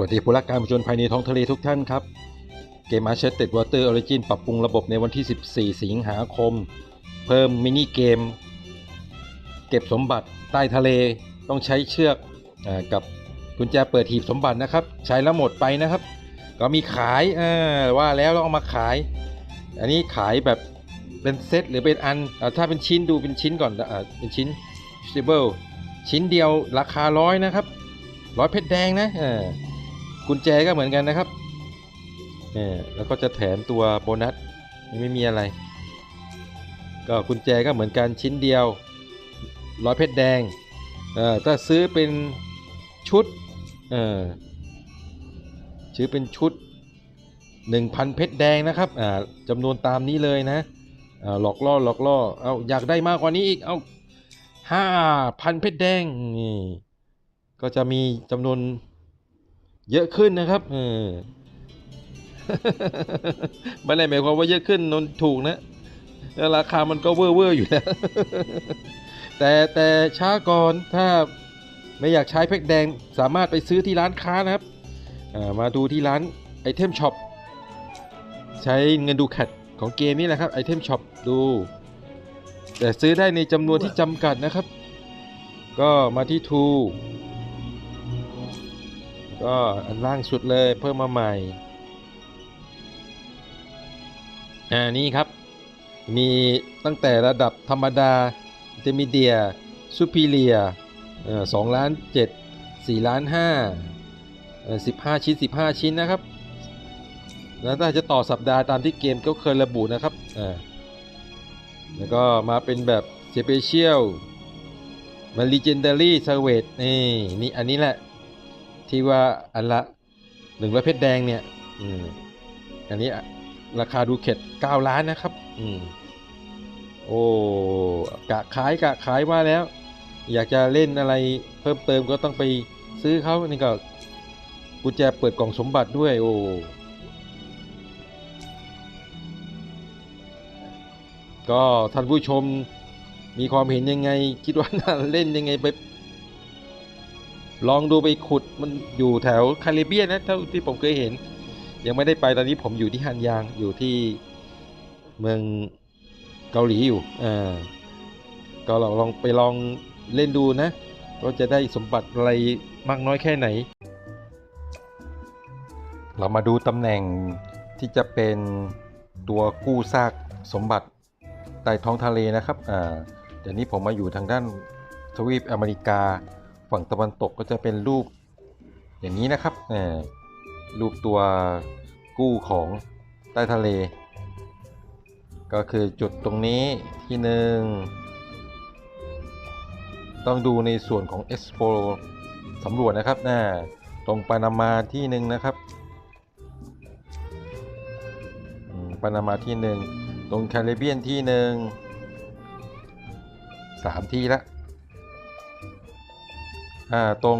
วัสดีผู้รักการผจญภัยในท้องทะเลทุกท่านครับ เกม Uncharted Water Origin ปรับปรุงระบบในวันที่ 14 สิงหาคม เพิ่มมินิเกม เก็บสมบัติใต้ทะเลต้องใช้เชือกอกับกุญแจเปิดหีบสมบัตินะครับ ใช้แล้วหมดไปนะครับ ก็มีขายว่าแล้วเราเอามาขาย อันนี้ขายแบบเป็นเซตหรือเป็นอันอถ้าเป็นชิ้นดูเป็นชิ้นก่อนอเป็นชิ้น s t a b l e ชิ้นเดียวราคาร้อยนะครับร้อยเพชรแดงนะ กุญแจก็เหมือนกันนะครับเออแล้วก็จะแถมตัวโบนัสไม่มีอะไร ก็กุญแจก็เหมือนกันชิ้นเดียวร้อยเพชรแดงเออถ้าซื้อเป็นชุดเออซื้อเป็นชุด 1,000 เพชรแดงนะครับอ่าจำนวนตามนี้เลยนะอ่าหลอกล่อหลอกล่อเอาอยากได้มากกว่านี้อีกเอาห้าพันเพชรแดงนี่ก็จะมีจำนวน เยอะขึ้นนะครับเออไม่ได้หมายความว่าเยอะขึ้นนนถูกนะแล้วราคามันก็เวอร์เวอร์อยู่แล้วแต่แต่ช้าก่อนถ้าไม่อยากใช้เพชรแดงสามารถไปซื้อที่ร้านค้านะครับามาดูที่ร้านไอเทมช็อปใช้เงินดูแคดของเกมนี่แหละครับไอเทมช็อปดู แต่ซื้อได้ในจำนวนที่จำกัดนะครับ ก็มาที่ทู ก็อันล่างสุดเลยเพิ่มมาใหม่ อ่านี่ครับ มีตั้งแต่ระดับธรรมดาเตอร์มีเดียซูเปเรียสองล้านเจ็ดสี่ล้านห้าสิบห้าชิ้นสิบห้าชิ้นนะครับ แล้วถ้าจะต่อสัปดาห์ตามที่เกมก็เคยระบุนะครับ อ่า แล้วก็มาเป็นแบบสเปเชียลมา Legendary s e r v a g e นี่นี่อันนี้แหละ ที่ว่าอันละหนึ่งร้อยเพชรแดงเนี่ย อืมอันนี้ราคาดูเข็ด9ล้านนะครับ อืม โอ้กะขายกะขายว่าแล้ว อยากจะเล่นอะไรเพิ่มเติมก็ต้องไปซื้อเขานี่ก็กุญแจเปิดกล่องสมบัติด้วย โอ้ก็ท่านผู้ชมมีความเห็นยังไง คิดว่าน่าเล่นยังไงไป ลองดูไปขุดมันอยู่แถวคาริเบียนนะเท่าที่ผมเคยเห็น ยังไม่ได้ไปตอนนี้ผมอยู่ที่ฮันยางอยู่ที่เมืองเกาหลีอยู่อ่าก็ลองลองไปลองเล่นดูนะว่าจะได้สมบัติอะไรมากน้อยแค่ไหน เรามาดูตำแหน่งที่จะเป็นตัวกู้ซากสมบัติใต้ท้องทะเลนะครับอ่าเดี๋ยวนี้ผมมาอยู่ทางด้านทวีปอเมริกา ฝั่งตะวันตกก็จะเป็นรูปอย่างนี้นะครับรูปตัวกู้ของใต้ทะเล ก็คือจุดตรงนี้ที่หนึ่งต้องดูในส่วนของ Expo สำรวจนะครับนะตรงปานามาที่หนึ่งนะครับปานามาที่หนึ่งตรงแคริบเบียนที่หนึ่งสามที่ละ อ่าตรง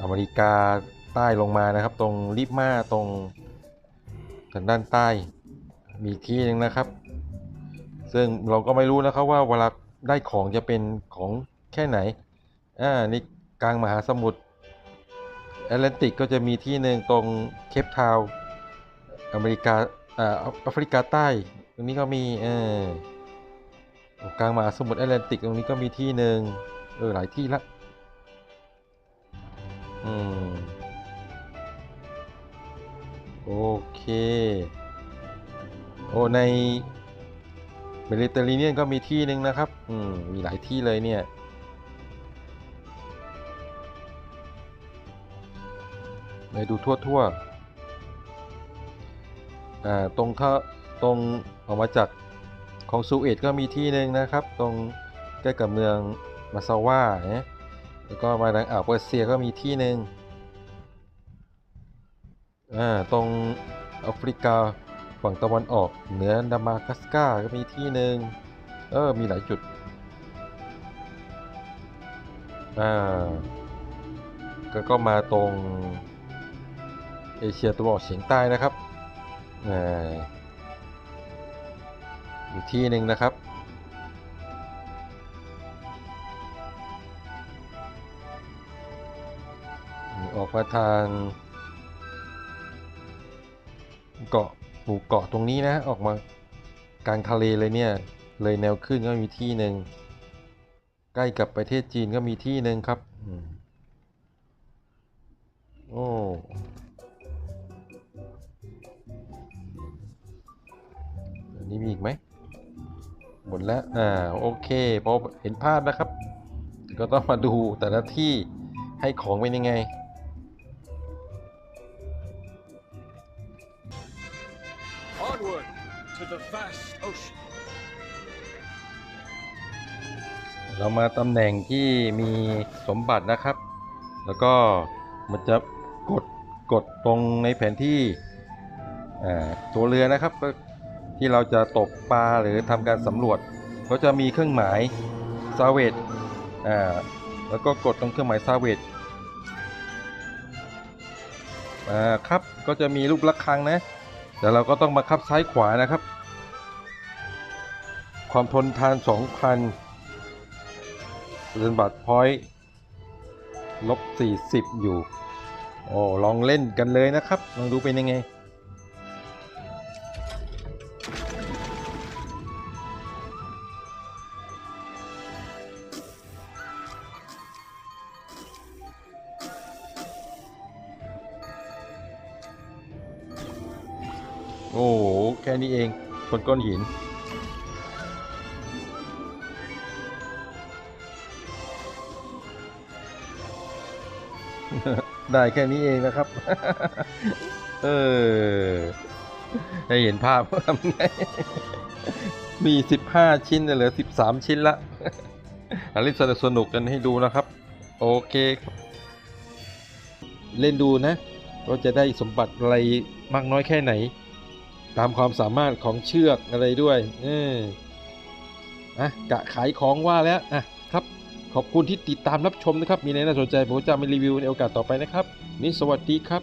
อเมริกาใต้ลงมานะครับ ตรงลิบมาตรงทางด้านใต้มีที่หนึ่งนะครับ ซึ่งเราก็ไม่รู้นะครับว่าเวลาได้ของจะเป็นของแค่ไหนอ่านี่กลางมหาสมุทรแอตแลนติกก็จะมีที่หนึ่งตรงเคปทาวอเมริกาอ่าแอฟริกาใต้ ตรงนี้ก็มีเออกลางมหาสมุทรแอตแลนติกตรงนี้ก็มีที่หนึ่ง เออ หลายที่ละ อืม โอเค โอ้ ในเมดิเตอร์เรเนียนก็มีที่หนึ่งนะครับ อืม มีหลายที่เลยเนี่ย ไปดูทั่วทั่วอ่า ตรงเขาตรงออกมาจากของซูเอตก็มีที่หนึ่งนะครับ ตรงใกล้กับเมือง มาซาว่าเนี่ยแล้วก็มาทางอ่าวเปอร์เซียก็มีที่หนึ่งอ่าตรงแอฟริกาฝั่งตะวันออกเหนือดามากัสกาก็มีที่หนึ่งเออ มีหลายจุด อ่าก็ก็มาตรงเอเชียตะวันออกเฉียงใต้นะครับอ่าอีกที่หนึ่งนะครับ ออกมาทาง เกาะหมู่เกาะตรงนี้นะ ออกมากลางทะเลเลยเนี่ย เลยแนวขึ้นก็มีที่หนึ่ง ใกล้กับประเทศจีนก็มีที่หนึ่งครับโอ้อันนี้มีอีกไหมหมดแล้ว อ่า โอเค พอเห็นภาพนะครับ ก็ต้องมาดูแต่ละที่ให้ของเป็นยังไง to the vast ocean. เรามาตำแหน่งที่มีสมบัตินะครับ แล้วก็มันจะกดกดตรงในแผนที่ตัวเรือนะครับ ที่เราจะตกปลาหรือทำการสำรวจ ก็จะมีเครื่องหมายซาเวตแล้วก็กดตรงเครื่องหมายซาเวตครับ ก็จะมีลูกระฆังนะ แต่เราก็ต้องมาคับซ้ายขวานะครับ ความทนทาน 2,000เรนบัตพอยต์ลบ40 อยู่ โอ้ลองเล่นกันเลยนะครับ ลองดูเป็นยังไง โอ้โห แค่นี้เองคนก้อนหิน ได้แค่นี้เองนะครับ เออให้เห็นภาพว่าทำไงมี15ชิ้นเหลือ13ชิ้นละอันนี้สนุกสนุกกันให้ดูนะครับ โอเคครับ เล่นดูนะว่าจะได้สมบัติอะไรมากน้อยแค่ไหน ตามความสามารถของเชือกอะไรด้วยเอออะกะขายของว่าแล้วอะครับ ขอบคุณที่ติดตามรับชมนะครับ มีอะไรน่าสนใจผมจะมารีวิวในโอกาสต่อไปนะครับ นี่สวัสดีครับ